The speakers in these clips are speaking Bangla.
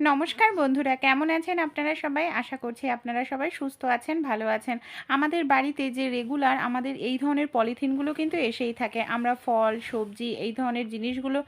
নমস্কার বন্ধুরা, কেমন আছেন আপনারা সবাই? আশা করছি আপনারা সবাই সুস্থ আছেন, ভালো আছেন। আমাদের বাড়িতে যে রেগুলার আমাদের এই ধরনের পলিথিনগুলো কিন্তু এসেই থাকে। আমরা ফল, সবজি এই ধরনের জিনিসগুলো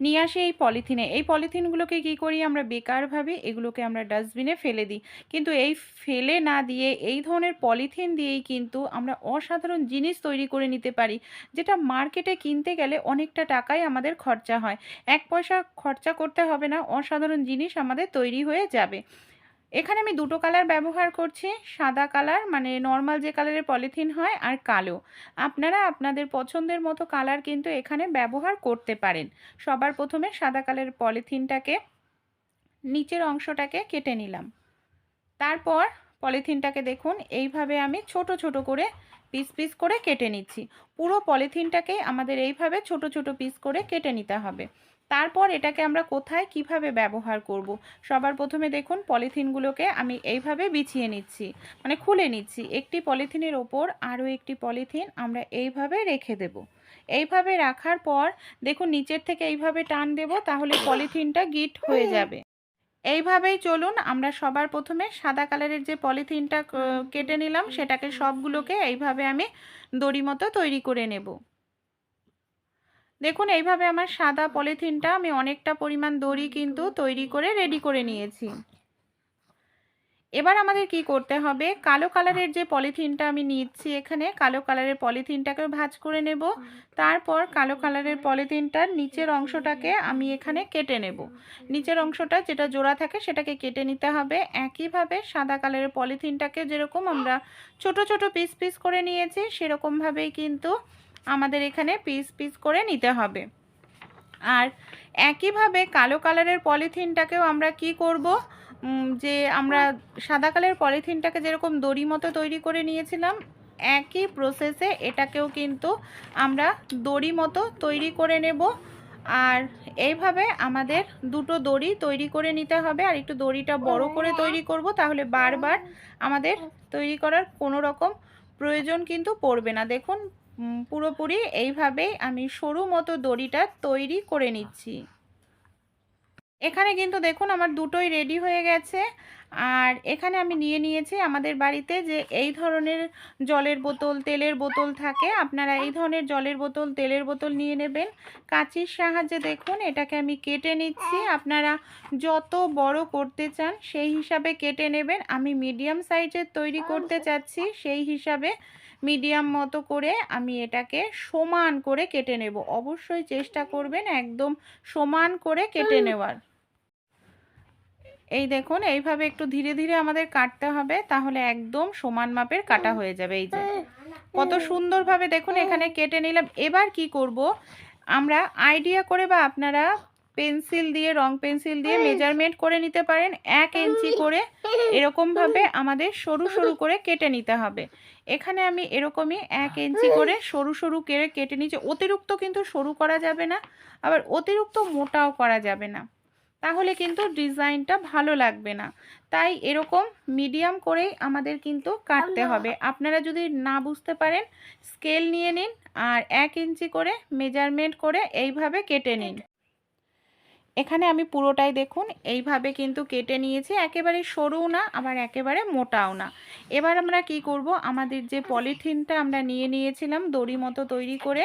নিয়ে আসি এই পলিথিনে। এই পলিথিনগুলোকে কি করি আমরা? বেকারভাবে এগুলোকে আমরা ডাস্টবিনে ফেলে দিই। কিন্তু এই ফেলে না দিয়ে এই ধরনের পলিথিন দিয়েই কিন্তু আমরা অসাধারণ জিনিস তৈরি করে নিতে পারি, যেটা মার্কেটে কিনতে গেলে অনেকটা টাকাই আমাদের খরচা হয়। এক পয়সা খরচা করতে হবে না, অসাধারণ জিনিস আমাদের তৈরি হয়ে যাবে। এখানে আমি দুটো কালার ব্যবহার করছি, সাদা কালার মানে নর্মাল যে কালারের পলিথিন হয়, আর কালো। আপনারা আপনাদের পছন্দের মতো কালার কিন্তু এখানে ব্যবহার করতে পারেন। সবার প্রথমে সাদা কালারের পলিথিনটাকে নিচের অংশটাকে কেটে নিলাম। তারপর পলিথিনটাকে দেখুন, এইভাবে আমি ছোট ছোট করে পিস পিস করে কেটে নিচ্ছি। পুরো পলিথিনটাকে আমাদের এইভাবে ছোট ছোট পিস করে কেটে নিতে হবে। তারপর এটাকে আমরা কোথায় কীভাবে ব্যবহার করব। সবার প্রথমে দেখুন পলিথিনগুলোকে আমি এইভাবে বিছিয়ে নিচ্ছি মানে খুলে নিচ্ছি। একটি পলিথিনের ওপর আরও একটি পলিথিন আমরা এইভাবে রেখে দেব। এইভাবে রাখার পর দেখুন নিচের থেকে এইভাবে টান দেব, তাহলে পলিথিনটা গিট হয়ে যাবে। এইভাবেই চলুন, আমরা সবার প্রথমে সাদা কালারের যে পলিথিনটা কেটে নিলাম, সেটাকে সবগুলোকে এইভাবে আমি দড়ি মতো তৈরি করে নেব। দেখুন, এইভাবে আমার সাদা পলিথিনটা আমি অনেকটা পরিমাণ দড়ি কিন্তু তৈরি করে রেডি করে নিয়েছি। এবার আমাদের কি করতে হবে? কালো কালারের যে পলিথিনটা আমি নিচ্ছি এখানে, কালো কালারের পলিথিনটাকে ভাজ করে নেব। তারপর কালো কালারের পলিথিনটার নিচের অংশটাকে আমি এখানে কেটে নেব। নিচের অংশটা যেটা জোড়া থাকে সেটাকে কেটে নিতে হবে। একইভাবে সাদা কালারের পলিথিনটাকে যেরকম আমরা ছোট ছোট পিস পিস করে নিয়েছি, সেরকমভাবেই কিন্তু আমাদের এখানে পিস পিস করে নিতে হবে। আর একইভাবে কালো কালারের পলিথিনটাকেও আমরা কি করব? যে আমরা সাদা কালারের পলিথিনটাকে যেরকম দড়ি মতো তৈরি করে নিয়েছিলাম একই প্রসেসে এটাকেও কিন্তু আমরা দড়ি মতো তৈরি করে নেব। আর এইভাবে আমাদের দুটো দড়ি তৈরি করে নিতে হবে। আর একটু দড়িটা বড় করে তৈরি করব তাহলে বারবার আমাদের তৈরি করার কোনো রকম প্রয়োজন কিন্তু পড়বে না। দেখুন পুরোপুরি এইভাবেই আমি সরু মতো দড়িটা তৈরি করে নিচ্ছি। এখানে কিন্তু দেখুন আমার দুটোই রেডি হয়ে গেছে। আর এখানে আমি নিয়ে নিয়েছি আমাদের বাড়িতে যে এই ধরনের জলের বোতল তেলের বোতল থাকে। আপনারা এই ধরনের জলের বোতল তেলের বোতল নিয়ে নেবেন। কাঁচির সাহায্যে দেখুন এটাকে আমি কেটে নিচ্ছি। আপনারা যত বড় করতে চান সেই হিসাবে কেটে নেবেন। আমি মিডিয়াম সাইজের তৈরি করতে চাচ্ছি সেই হিসাবে মিডিয়াম মতো করে আমি এটাকে সমান করে কেটে নেব। অবশ্যই চেষ্টা করবেন একদম সমান করে কেটে নেওয়ার। এই দেখুন, এইভাবে একটু ধীরে ধীরে আমাদের কাটতে হবে, তাহলে একদম সমান মাপের কাটা হয়ে যাবে, এই যে। কত সুন্দরভাবে দেখুন, এখানে কেটে নিলাম। এবার কি করব? আমরা আইডিয়া করে বা আপনারা পেন্সিল দিয়ে, রং পেন্সিল দিয়ে মেজারমেন্ট করে নিতে পারেন। এক ইঞ্চি করে এরকমভাবে আমাদের সরু সরু করে কেটে নিতে হবে। এখানে আমি এরকমই এক ইঞ্চি করে সরু সরু কেড়ে কেটে নিচ্ছি। অতিরিক্ত কিন্তু সরু করা যাবে না, আবার অতিরিক্ত মোটাও করা যাবে না। তাহলে কিন্তু ডিজাইনটা ভালো লাগবে না। তাই এরকম মিডিয়াম করেই আমাদের কিন্তু কাটতে হবে। আপনারা যদি না বুঝতে পারেন স্কেল নিয়ে নিন আর এক ইঞ্চি করে মেজারমেন্ট করে এইভাবে কেটে নিন। এখানে আমি পুরোটাই দেখুন, এইভাবে কিন্তু কেটে নিয়েছি, একেবারে সরুও না, আবার একেবারে মোটাও না। এবার আমরা কি করব, আমাদের যে পলিথিনটা আমরা নিয়ে নিয়েছিলাম দড়ি মতো তৈরি করে,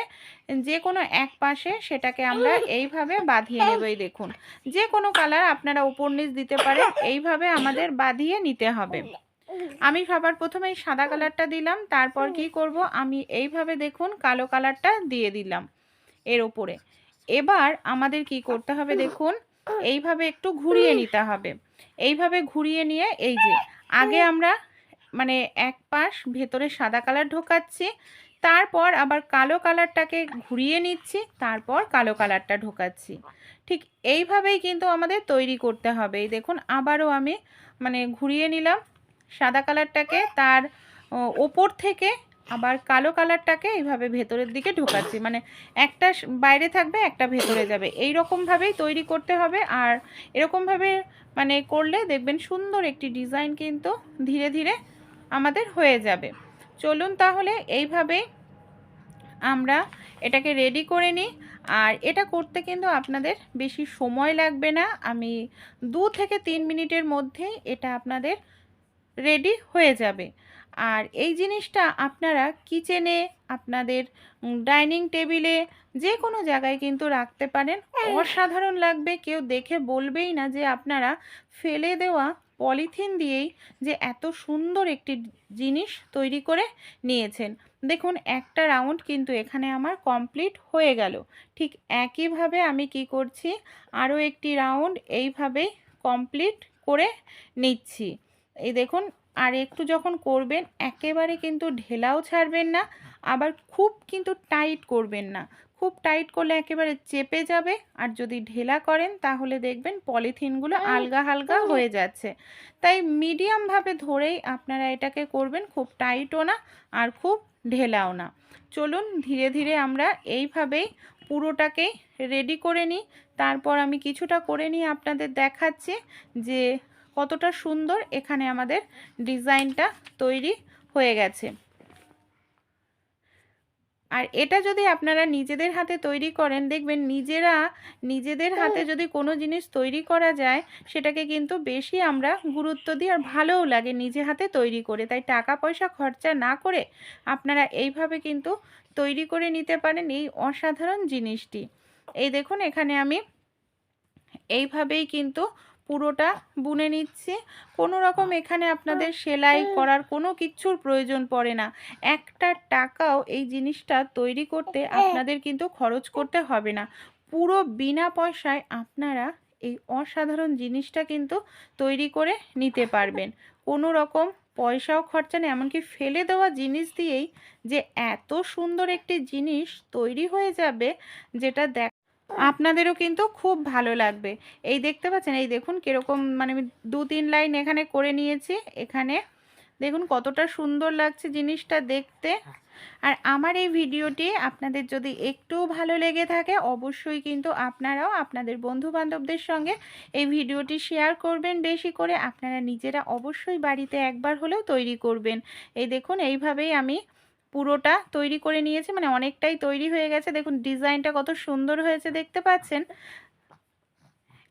যে কোনো এক পাশে সেটাকে আমরা এইভাবে বাঁধিয়ে নেব, এই দেখুন। যে কোনো কালার আপনারা উপর নিচ দিতে পারেন, এইভাবে আমাদের বাঁধিয়ে নিতে হবে। আমি সবার প্রথমে এই সাদা কালারটা দিলাম, তারপর কি করব, আমি এইভাবে দেখুন কালো কালারটা দিয়ে দিলাম, এর ওপরে এবার আমাদের কি করতে হবে দেখুন, এইভাবে একটু ঘুরিয়ে নিতে হবে। এইভাবে ঘুরিয়ে নিয়ে এই যে, আগে আমরা মানে এক পাশ ভেতরে সাদা কালার ঢোকাচ্ছি, তারপর আবার কালো কালারটাকে ঘুরিয়ে নিচ্ছি, তারপর কালো কালারটা ঢোকাচ্ছি। ঠিক এইভাবেই কিন্তু আমাদের তৈরি করতে হবে। এই দেখুন, আবারও আমি মানে ঘুরিয়ে নিলাম সাদা কালারটাকে, তার ওপর থেকে আবার কালো কালারটাকে এইভাবে ভেতরের দিকে ঢোকাচ্ছি। মানে একটা বাইরে থাকবে, একটা ভেতরে যাবে। এই রকমভাবেই তৈরি করতে হবে। আর এরকমভাবে মানে করলে দেখবেন সুন্দর একটি ডিজাইন কিন্তু ধীরে ধীরে আমাদের হয়ে যাবে। চলুন তাহলে এইভাবে আমরা এটাকে রেডি করে নিই। আর এটা করতে কিন্তু আপনাদের বেশি সময় লাগবে না। আমি দু থেকে তিন মিনিটের মধ্যেই এটা আপনাদের রেডি হয়ে যাবে। আর এই জিনিসটা আপনারা কিচেনে আপনাদের ডাইনিং টেবিলে যে কোনো জায়গায় কিন্তু রাখতে পারেন। অসাধারণ লাগবে কেউ দেখে বলবেই না যে আপনারা ফেলে দেওয়া পলিথিন দিয়েই যে এত সুন্দর একটি জিনিস তৈরি করে নিয়েছেন। দেখুন একটা রাউন্ড কিন্তু এখানে আমার কমপ্লিট হয়ে গেল। ঠিক একইভাবে আমি কি করছি আরও একটি রাউন্ড এইভাবেই কমপ্লিট করে নিচ্ছি। এই দেখুন আর একটু যখন করবেন একেবারে কিন্তু ঢেলাও ছাড়বেন না আবার খুব কিন্তু টাইট করবেন না। খুব টাইট করলে একেবারে চেপে যাবে আর যদি ঢেলা করেন তাহলে দেখবেন পলিথিনগুলো আলগা হালগা হয়ে যাচ্ছে। তাই মিডিয়ামভাবে ধরেই আপনারা এটাকে করবেন খুব টাইটও না আর খুব ঢেলাও না। চলুন ধীরে ধীরে আমরা এইভাবেই পুরোটাকেই রেডি করে নিই। তারপর আমি কিছুটা করে নিয়ে আপনাদের দেখাচ্ছি যে কতটা সুন্দর এখানে আমাদের ডিজাইনটা তৈরি হয়ে গেছে। আর এটা যদি আপনারা নিজেদের হাতে তৈরি করেন, দেখবেন নিজেরা নিজেদের হাতে যদি কোনো জিনিস তৈরি করা যায়, সেটাকে কিন্তু বেশি আমরা গুরুত্ব দিই আর ভালোও লাগে নিজে হাতে তৈরি করে। তাই টাকা পয়সা খরচা না করে আপনারা এইভাবে কিন্তু তৈরি করে নিতে পারেন এই অসাধারণ জিনিসটি। এই দেখুন এখানে আমি এইভাবেই কিন্তু পুরোটা বুনে নিচ্ছি। কোনো রকম এখানে আপনাদের সেলাই করার কোনো কিচ্ছুর প্রয়োজন পড়ে না। একটা টাকাও এই জিনিসটা তৈরি করতে আপনাদের কিন্তু খরচ করতে হবে না। পুরো বিনা পয়সায় আপনারা এই অসাধারণ জিনিসটা কিন্তু তৈরি করে নিতে পারবেন। কোনো রকম পয়সাও খরচা নেই এমনকি ফেলে দেওয়া জিনিস দিয়েই যে এত সুন্দর একটি জিনিস তৈরি হয়ে যাবে যেটা দেখ আপনাদেরও কিন্তু খুব ভালো লাগবে। এই দেখতে পাচ্ছেন, এই দেখুন কীরকম মানে আমি দু তিন লাইন এখানে করে নিয়েছি, এখানে। দেখুন কতটা সুন্দর লাগছে জিনিসটা দেখতে। আর আমার এই ভিডিওটি আপনাদের যদি একটু ভালো লেগে থাকে, অবশ্যই কিন্তু আপনারাও আপনাদের বন্ধু বান্ধবদের সঙ্গে এই ভিডিওটি শেয়ার করবেন বেশি করে। আপনারা নিজেরা অবশ্যই বাড়িতে একবার হলেও তৈরি করবেন। এই দেখুন, এইভাবেই আমি পুরোটা তৈরি করে নিয়েছি মানে অনেকটাই তৈরি হয়ে গেছে। দেখুন ডিজাইনটা কত সুন্দর হয়েছে দেখতে পাচ্ছেন।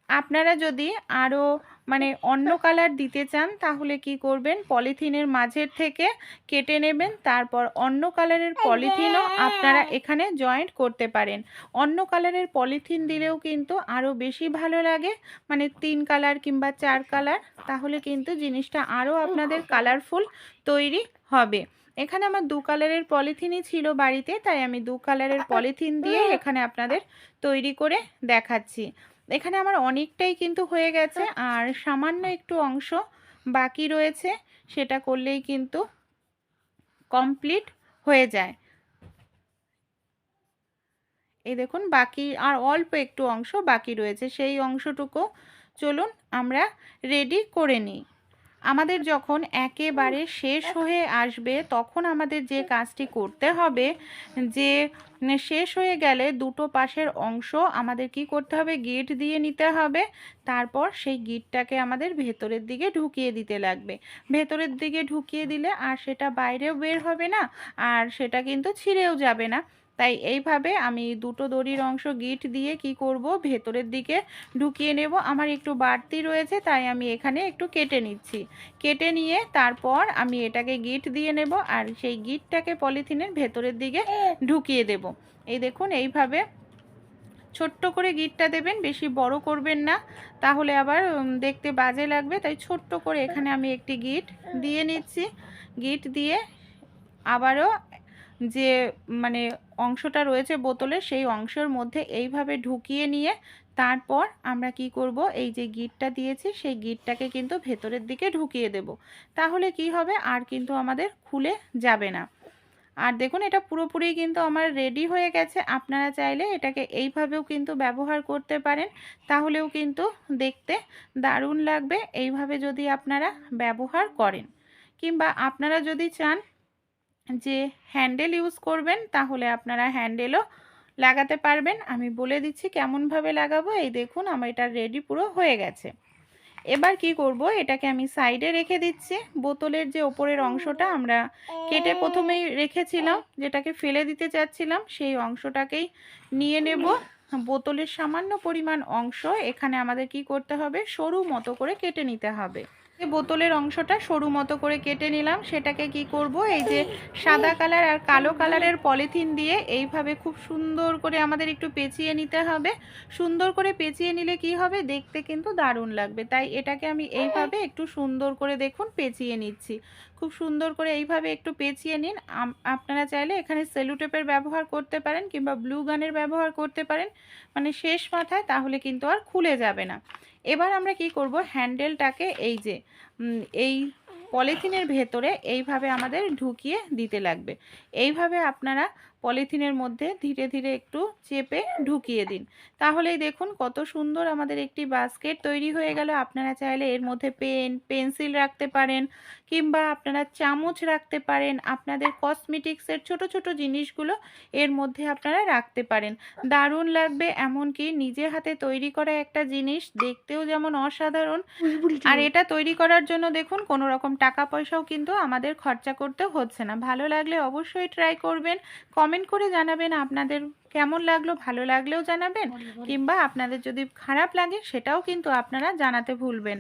আপনারা যদি আরও মানে অন্য কালার দিতে চান তাহলে কি করবেন? পলিথিনের মাঝের থেকে কেটে নেবেন তারপর অন্য কালারের পলিথিনও আপনারা এখানে জয়েন্ট করতে পারেন। অন্য কালারের পলিথিন দিলেও কিন্তু আরও বেশি ভালো লাগে মানে তিন কালার কিংবা চার কালার তাহলে কিন্তু জিনিসটা আরও আপনাদের কালারফুল তৈরি হবে। এখানে আমার দু কালারের পলিথিনই ছিল বাড়িতে, তাই আমি দু কালারের পলিথিন দিয়ে এখানে আপনাদের তৈরি করে দেখাচ্ছি। এখানে আমার অনেকটাই কিন্তু হয়ে গেছে, আর সামান্য একটু অংশ বাকি রয়েছে, সেটা করলেই কিন্তু কমপ্লিট হয়ে যায়। এই দেখুন, বাকি আর অল্প একটু অংশ বাকি রয়েছে, সেই অংশটুকু চলুন আমরা রেডি করে নিই। আমাদের যখন একেবারে শেষ হয়ে আসবে তখন আমাদের যে কাজটি করতে হবে যে শেষ হয়ে গেলে দুটো পাশের অংশ আমাদের কি করতে হবে? গিট দিয়ে নিতে হবে। তারপর সেই গিটটাকে আমাদের ভেতরের দিকে ঢুকিয়ে দিতে লাগবে। ভেতরের দিকে ঢুকিয়ে দিলে আর সেটা বাইরেও বের হবে না আর সেটা কিন্তু ছিঁড়েও যাবে না। তাই এইভাবে আমি দুটো দড়ির অংশ গিট দিয়ে কি করব? ভেতরের দিকে ঢুকিয়ে নেব। আমার একটু বাড়তি রয়েছে, তাই আমি এখানে একটু কেটে নিচ্ছি। কেটে নিয়ে তারপর আমি এটাকে গিট দিয়ে নেব আর সেই গিটটাকে পলিথিনের ভেতরের দিকে ঢুকিয়ে দেব। এই দেখুন, এইভাবে ছোট্ট করে গিটটা দেবেন, বেশি বড় করবেন না। তাহলে আবার দেখতে বাজে লাগবে। তাই ছোট্ট করে এখানে আমি একটি গিট দিয়ে নিচ্ছি। গিট দিয়ে আবারও যে মানে অংশটা রয়েছে বোতলের সেই অংশের মধ্যে এইভাবে ঢুকিয়ে নিয়ে তারপর আমরা কি করব? এই যে গিটটা দিয়েছি, সেই গিটটাকে কিন্তু ভেতরের দিকে ঢুকিয়ে দেব। তাহলে কি হবে? আর কিন্তু আমাদের খুলে যাবে না। আর দেখুন, এটা পুরোপুরি কিন্তু আমার রেডি হয়ে গেছে। আপনারা চাইলে এটাকে এইভাবেও কিন্তু ব্যবহার করতে পারেন। তাহলেও কিন্তু দেখতে দারুণ লাগবে। এইভাবে যদি আপনারা ব্যবহার করেন। কিংবা আপনারা যদি চান যে হ্যান্ডেল ইউজ করবেন, তাহলে আপনারা হ্যান্ডেলও লাগাতে পারবেন। আমি বলে দিচ্ছি কেমনভাবে লাগাবো। এই দেখুন, আমার এটা রেডি পুরো হয়ে গেছে। এবার কি করব? এটাকে আমি সাইডে রেখে দিচ্ছি। বোতলের যে ওপরের অংশটা আমরা কেটে প্রথমেই রেখেছিলাম, যেটাকে ফেলে দিতে চাচ্ছিলাম, সেই অংশটাকেই নিয়ে নেব। বোতলের সামান্য পরিমাণ অংশ, এখানে আমাদের কি করতে হবে? সরু মতো করে কেটে নিতে হবে। বোতলের অংশটা সরু মতো করে কেটে নিলাম। সেটাকে কি করব? এই যে সাদা কালার আর কালো কালারের পলিথিন দিয়ে এইভাবে খুব সুন্দর করে আমাদের একটু পেঁচিয়ে নিতে হবে। সুন্দর করে পেঁচিয়ে নিলে কি হবে? দেখতে কিন্তু দারুণ লাগবে। তাই এটাকে আমি এইভাবে একটু সুন্দর করে দেখুন, পেঁচিয়ে নিচ্ছি। খুব সুন্দর করে এইভাবে একটু পেঁচিয়ে নিন। আপনারা চাইলে এখানে সেলুটেপের ব্যবহার করতে পারেন কিংবা ব্লু গানের ব্যবহার করতে পারেন। মানে শেষ মাথায় তাহলে কিন্তু আর খুলে যাবে না। এবার আমরা কি করব? হ্যান্ডেলটাকে এই যে এই পলিথিনের ভেতরে এইভাবে আমাদের ঢুকিয়ে দিতে লাগবে। এইভাবে আপনারা পলিথিনের মধ্যে ধীরে ধীরে একটু চেপে ঢুকিয়ে দিন। তাহলেই দেখুন কত সুন্দর আমাদের একটি বাস্কেট তৈরি হয়ে গেল। আপনারা চাইলে এর মধ্যে পেন পেন্সিল রাখতে পারেন কিংবা আপনারা চামচ রাখতে পারেন। আপনাদের কসমেটিক্সের ছোট ছোট জিনিসগুলো এর মধ্যে আপনারা রাখতে পারেন। দারুণ লাগবে এমনকি নিজে হাতে তৈরি করা একটা জিনিস দেখতেও যেমন অসাধারণ। আর এটা তৈরি করার জন্য দেখুন কোনো রকম টাকা পয়সাও কিন্তু আমাদের খরচা করতে হচ্ছে না। ভালো লাগলে অবশ্যই ট্রাই করবেন। কমেন্ট করে জানাবেন আপনাদের কেমন লাগল ভালো লাগলেও জানাবেন কিংবা আপনাদের যদি খারাপ লাগে সেটাও কিন্তু আপনারা জানাতে ভুলবেন।